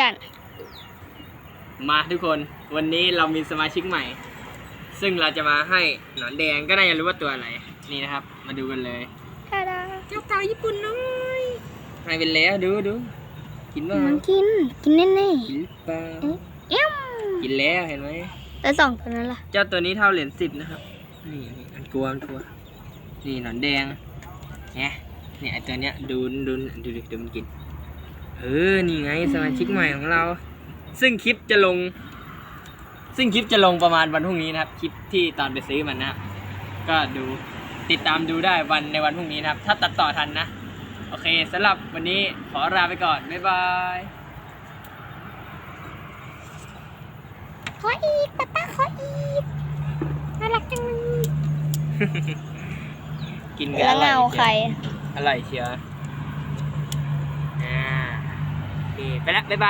จันทร์มาทุกคนวันนี้เรามีสมาชิกใหม่ ซึ่งเราจะมาให้หนอนแดงก็น่าจะรู้ว่าตัวอะไร นี่นะครับ มาดูกันเลยทาดาเจ้าเต่าญี่ปุ่นน้อยให้เป็นแล้วดูดูกินบ้างมันกิน กินแน่กินหรือเปล่าๆเอี้ยมกินแล้วเห็นไหมแล้วสองตัวนั้นล่ะ เจ้าตัวนี้เท่าเหรียญสิบนะครับนี่นี่มันกลัวมันกลัว นี่หนอนแดงเนี่ยเนี่ยไอตัวเนี้ยดูดูดูดิดูมันกิน เออ นี่ไงสมาชิกใหม่ของเรา ซึ่งคลิปจะลง ซึ่งคลิปจะลงประมาณวันพรุ่งนี้นะครับ คลิปที่ตอนไปซื้อมันนะครับก็ดูติดตามดูได้วันในวันพรุ่งนี้นะครับ ถ้าตัดต่อทันนะ โอเคสำหรับวันนี้ขอลาไปก่อน บ๊ายบาย ขออีกป้าป้าขออีกน่ารักจังเลยกินกันแล้วอร่อยเงาเชีใครยวอร่อยเชียวอ่าโอเค ไปแล้วบ๊ายบาย